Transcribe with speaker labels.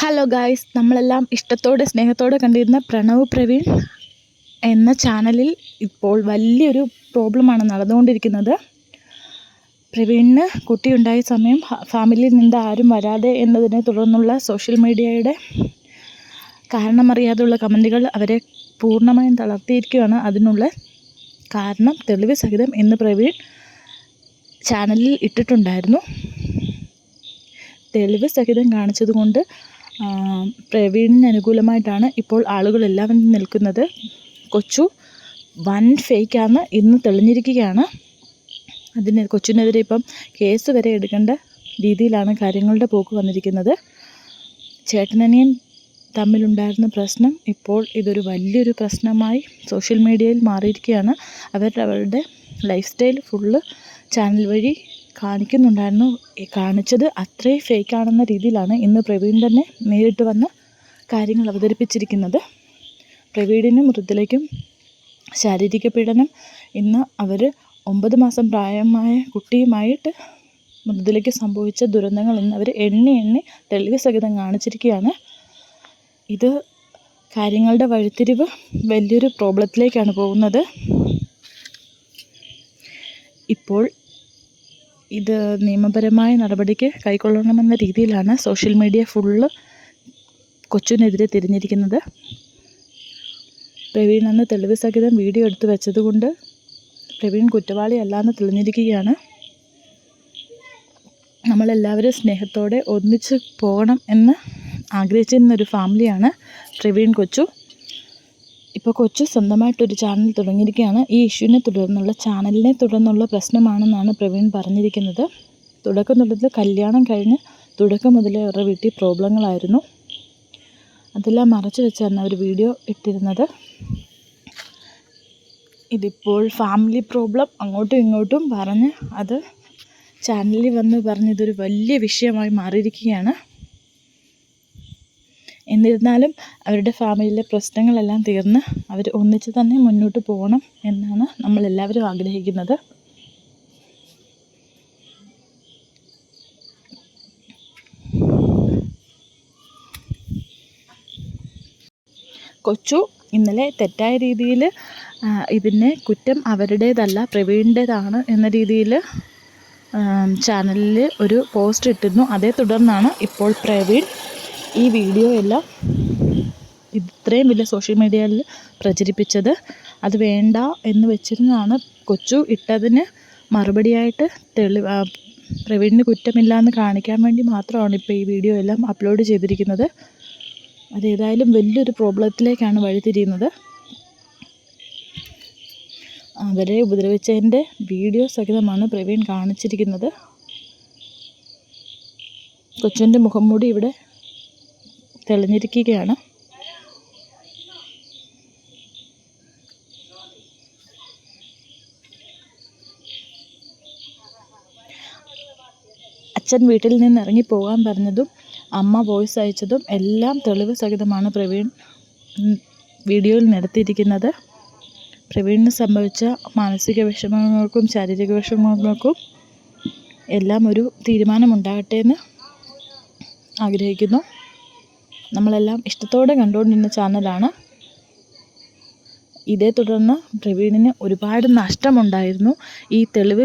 Speaker 1: Hello guys നമ്മളെല്ലാം ഇഷ്ടത്തോടെ സ്നേഹത്തോടെ കണ്ടിരുന്ന പ്രണവ് പ്രവീൺ എന്ന ചാനലിൽ ഇപ്പോൾ വലിയൊരു പ്രോബ്ലമാണ് നടന്നുകൊണ്ടിരിക്കുന്നത്. പ്രവീണിന് കുട്ടിയുണ്ടായ സമയം ഫാമിലിയിൽ നിന്ന് ആരും വരാതെ എന്നതിനെ തുടർന്നുള്ള സോഷ്യൽ മീഡിയയുടെ കാരണമറിയാതെയുള്ള കമന്റുകൾ അവരെ പൂർണമായും തളർത്തിയിരിക്കുകയാണ്. അതിനുള്ള കാരണം തെളിവ് സഹിതം എന്ന് പ്രവീൺ ചാനലിൽ ഇട്ടിട്ടുണ്ടായിരുന്നു. തെളിവ് സഹിതം കാണിച്ചതുകൊണ്ട് പ്രവീണിന് അനുകൂലമായിട്ടാണ് ഇപ്പോൾ ആളുകളെല്ലാം നിൽക്കുന്നത്. കൊച്ചു വൻ ഫേക്കാന്ന് ഇന്ന് തെളിഞ്ഞിരിക്കുകയാണ്. അതിന് കൊച്ചിനെതിരെ ഇപ്പം കേസ് വരെ എടുക്കേണ്ട രീതിയിലാണ് കാര്യങ്ങളുടെ പോക്ക് വന്നിരിക്കുന്നത്. ചേട്ടനനിയൻ തമ്മിലുണ്ടായിരുന്ന പ്രശ്നം ഇപ്പോൾ ഇതൊരു വലിയൊരു പ്രശ്നമായി സോഷ്യൽ മീഡിയയിൽ മാറിയിരിക്കുകയാണ്. അവരുടെ അവരുടെ ലൈഫ് സ്റ്റൈൽ ഫുള്ള് ചാനൽ വഴി കാണിക്കുന്നുണ്ടായിരുന്നു. കാണിച്ചത് അത്രയും ഫേക്കാണെന്ന രീതിയിലാണ് ഇന്ന് പ്രവീൺ തന്നെ നേരിട്ട് വന്ന് കാര്യങ്ങൾ അവതരിപ്പിച്ചിരിക്കുന്നത്. പ്രവീണിനും മൃദുലയ്ക്കും ശാരീരിക പീഡനം ഇന്ന് അവർ ഒമ്പത് മാസം പ്രായമായ കുട്ടിയുമായിട്ട് മൃദുലയ്ക്ക് സംഭവിച്ച ദുരന്തങ്ങൾ ഇന്ന് അവർ എണ്ണി എണ്ണി തെളിവ് സഹിതം കാണിച്ചിരിക്കുകയാണ്. ഇത് കാര്യങ്ങളുടെ വഴിത്തിരിവ് വലിയൊരു പ്രോബ്ലത്തിലേക്കാണ് പോകുന്നത്. ഇപ്പോൾ ഇത് നിയമപരമായ നടപടിക്ക് കൈക്കൊള്ളണമെന്ന രീതിയിലാണ് സോഷ്യൽ മീഡിയ ഫുള്ള് കൊച്ചിനെതിരെ തിരിഞ്ഞിരിക്കുന്നത്. പ്രവീൺ അന്ന് തെളിവ് സഹിതം വീഡിയോ എടുത്തു വെച്ചതുകൊണ്ട് പ്രവീൺ കുറ്റവാളിയല്ലാന്ന് തെളിഞ്ഞിരിക്കുകയാണ്. നമ്മളെല്ലാവരും സ്നേഹത്തോടെ ഒന്നിച്ച് പോകണം എന്ന് ആഗ്രഹിച്ചിരുന്നൊരു ഫാമിലിയാണ് പ്രവീൺ കൊച്ചു. ഇപ്പോൾ കൊച്ചു സ്വന്തമായിട്ടൊരു ചാനൽ തുടങ്ങിയിരിക്കുകയാണ്. ഈ ഇഷ്യൂവിനെ തുടർന്നുള്ള ചാനലിനെ തുടർന്നുള്ള പ്രശ്നമാണെന്നാണ് പ്രവീൺ പറഞ്ഞിരിക്കുന്നത്. തുടക്കം തൊട്ട് കല്യാണം കഴിഞ്ഞ് തുടക്കം മുതലേ അവരുടെ വീട്ടിൽ പ്രോബ്ലങ്ങളായിരുന്നു. അതെല്ലാം മറച്ചു വെച്ചാണ് അവർ വീഡിയോ ഇട്ടിരുന്നത്. ഇതിപ്പോൾ ഫാമിലി പ്രോബ്ലം അങ്ങോട്ടും ഇങ്ങോട്ടും പറഞ്ഞ് അത് ചാനലിൽ വന്ന് പറഞ്ഞ് ഇതൊരു വലിയ വിഷയമായി മാറിയിരിക്കുകയാണ്. എന്നിരുന്നാലും അവരുടെ ഫാമിലിയിലെ പ്രശ്നങ്ങളെല്ലാം തീർന്ന് അവർ ഒന്നിച്ച് തന്നെ മുന്നോട്ട് പോകണം എന്നാണ് നമ്മളെല്ലാവരും ആഗ്രഹിക്കുന്നത്. കൊച്ചു ഇന്നലെ തെറ്റായ രീതിയിൽ ഇതിനെ കുറ്റം അവരുടേതല്ല പ്രവീണിന്റേതാണ് എന്ന രീതിയിൽ ചാനലിൽ ഒരു പോസ്റ്റ് ഇട്ടിരുന്നു. അതേ തുടർന്നാണ് ഇപ്പോൾ പ്രവീൺ ഈ വീഡിയോ എല്ലാം ഇത്രയും വലിയ സോഷ്യൽ മീഡിയയിൽ പ്രചരിപ്പിച്ചത്. അത് വേണ്ട എന്ന് വെച്ചിരുന്നതാണ് കൊച്ചു ഇട്ടതിന് മറുപടിയായിട്ട് തെളി പ്രവീണിന് കുറ്റമില്ല എന്ന് കാണിക്കാൻ വേണ്ടി മാത്രമാണ് ഇപ്പോൾ ഈ വീഡിയോ എല്ലാം അപ്ലോഡ് ചെയ്തിരിക്കുന്നത്. അതേതായാലും വലിയൊരു പ്രോബ്ലത്തിലേക്കാണ് വഴിതിരിയുന്നത്. അവരെ ഉപദ്രവിച്ചതിന്റെ വീഡിയോ സഹിതമാണ് പ്രവീൺ കാണിച്ചിരിക്കുന്നത്. മുഖം മൂടി ഇവിടെ തെളിഞ്ഞിരിക്കുകയാണ്. അച്ഛൻ വീട്ടിൽ നിന്ന് ഇറങ്ങി പോകാൻ പറഞ്ഞതും അമ്മ വോയിസ് അയച്ചതും എല്ലാം തെളിവ് സഹിതമാണ് പ്രവീൺ വീഡിയോയിൽ നടത്തിയിരിക്കുന്നത്. പ്രവീണിന് സംഭവിച്ച മാനസിക വിഷമങ്ങൾക്കും ശാരീരിക വിഷമങ്ങൾക്കും എല്ലാം ഒരു തീരുമാനമുണ്ടാകട്ടെ എന്ന് ആഗ്രഹിക്കുന്നു. നമ്മളെല്ലാം ഇഷ്ടത്തോടെ കണ്ടുകൊണ്ടിരുന്ന ചാനലാണ്. ഇതേ തുടർന്ന് പ്രവീണിന് ഒരുപാട് നഷ്ടമുണ്ടായിരുന്നു. ഈ തെളിവ്